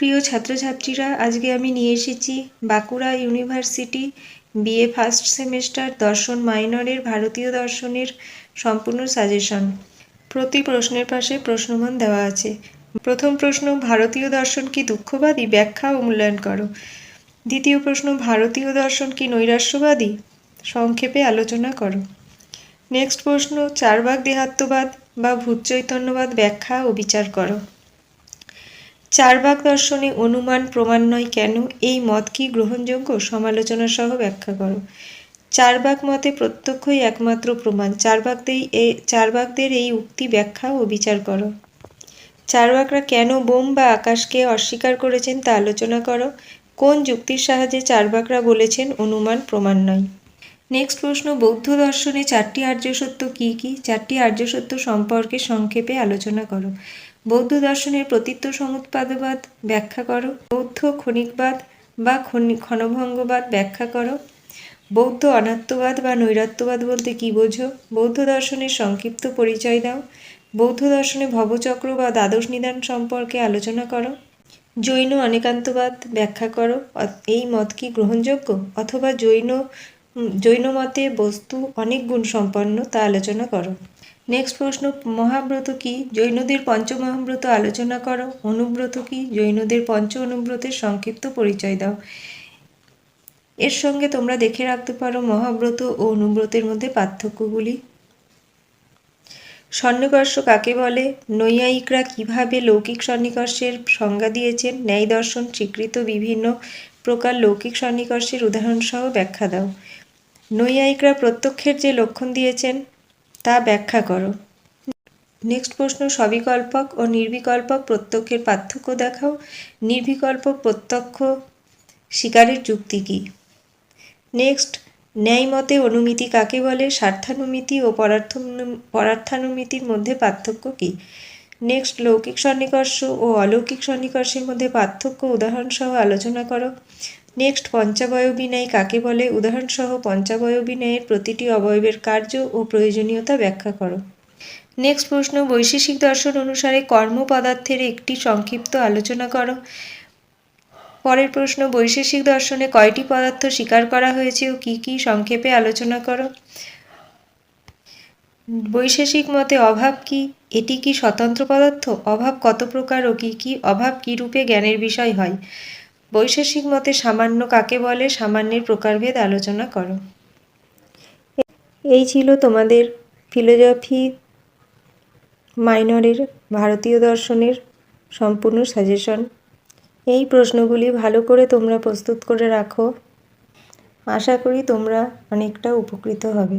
প্রিয় ছাত্রছাত্রীরা, আজকে আমি নিয়ে এসেছি Bankura university BA first semester দর্শন মাইনরের ভারতীয় দর্শনের সম্পূর্ণ সাজেশন প্রতি প্রশ্নের পাশে প্রশ্নমান দেওয়া আছে। প্রথম প্রশ্ন, ভারতীয় দর্শন কি দুঃখবাদী? ব্যাখ্যা ও মূল্যায়ন করো। দ্বিতীয় প্রশ্ন, ভারতীয় দর্শন কি নৈরাশ্যবাদী? সংক্ষেপে আলোচনা করো। নেক্সট প্রশ্ন চারবাক দেহাত্মবাদ বা ভূত চৈতন্যবাদ ব্যাখ্যা ও বিচার করো। চারবাক দর্শনে অনুমান প্রমাণ নয় কেন? এই মত কি গ্রহণযোগ্য? সমালোচনা সহ ব্যাখ্যা করো। চারবাক মতে প্রত্যক্ষই একমাত্র প্রমাণ। চারবাকদের এই চারবাকদের এই উক্তি ব্যাখ্যা ও বিচার করো। চারবাকরা কেন বোম বা আকাশকে অস্বীকার করেছেন তা আলোচনা করো। কোন যুক্তির সাহায্যে চারবাকরা বলেছেন অনুমান প্রমাণ নয়? নেক্সট প্রশ্ন, বৌদ্ধ দর্শনে চারটি আর্য সত্য কী কী? চারটি আর্য সত্য সম্পর্কে সংক্ষেপে আলোচনা করো। বৌদ্ধ দর্শনের প্রতীত্ব সমুৎপাদবাদ ব্যাখ্যা করো। বৌদ্ধ ক্ষণিকবাদ বা ক্ষণভঙ্গবাদ ব্যাখ্যা করো। বৌদ্ধ অনাত্মবাদ বা নৈরাত্যবাদ বলতে কী বোঝো? বৌদ্ধ দর্শনের সংক্ষিপ্ত পরিচয় দাও। বৌদ্ধ দর্শনে ভবচক্র বা দ্বাদশ নিদান সম্পর্কে আলোচনা করো। জৈন অনেকান্তবাদ ব্যাখ্যা করো। এই মত কি গ্রহণযোগ্য? অথবা জৈন জৈন মতে বস্তু অনেক গুণ সম্পন্ন তা আলোচনা করো। নেক্সট প্রশ্ন, মহাব্রত কি? জৈনদের পঞ্চমহাব্রত আলোচনা করো। অনুব্রত কি? জৈনদের পঞ্চ অনুব্রতের সংক্ষিপ্ত পরিচয় দাও। এর সঙ্গে তোমরা দেখে রাখতে পারো মহাব্রত ও অনুব্রতের মধ্যে পার্থক্যগুলি। স্বর্ণকর্ষ কাকে বলে? নৈয়ায়িকরা কীভাবে লৌকিক সন্নিকর্ষের সংজ্ঞা দিয়েছেন? ন্যায় দর্শন, স্বীকৃত বিভিন্ন প্রকার লৌকিক সন্নিকর্ষের উদাহরণসহ ব্যাখ্যা দাও। নৈয়ায়িকরা প্রত্যক্ষের যে লক্ষণ দিয়েছেন তা ব্যাখ্যা করো। নেক্সট প্রশ্ন, সবিকল্পক ও নির্বিকল্পক প্রত্যক্ষের পার্থক্য দেখাও। নির্বিকল্পক প্রত্যক্ষ শিকারের যুক্তি কী? নেক্সট ন্যায় মতে অনুমিতি কাকে বলে? স্বার্থানুমিতি ও পরার্থ পরার্থানুমিতির মধ্যে পার্থক্য কী? নেক্সট, লৌকিক সন্নিকর্ষ ও অলৌকিক সন্নিকর্ষের মধ্যে পার্থক্য উদাহরণসহ আলোচনা করো। নেক্সট পঞ্চাবয় বিনয় কাকে বলে? উদাহরণসহ পঞ্চাবয় বিনয়ের প্রতিটি অবয়বের কার্য ও প্রয়োজনীয়তা ব্যাখ্যা করো। নেক্সট প্রশ্ন, বৈশেষিক দর্শন অনুসারে কর্ম পদার্থের একটি সংক্ষিপ্ত আলোচনা করো। পরের প্রশ্ন, বৈশেষিক দর্শনে কয়টি পদার্থ স্বীকার করা হয়েছে ও কী কী সংক্ষেপে আলোচনা করো? বৈশেষিক মতে অভাব কি? এটি কি স্বতন্ত্র পদার্থ? অভাব কত প্রকার ও কী কী? অভাব কী রূপে জ্ঞানের বিষয় হয়? বৈশেষিক মতে সামান্য কাকে বলে সামান্যের প্রকারভেদ আলোচনা করো। এই ছিল তোমাদের ফিলোজফি মাইনরের ভারতীয় দর্শনের সম্পূর্ণ সাজেশন। এই প্রশ্নগুলি ভালো করে তোমরা প্রস্তুত করে রাখো। আশা করি তোমরা অনেকটা উপকৃত হবে।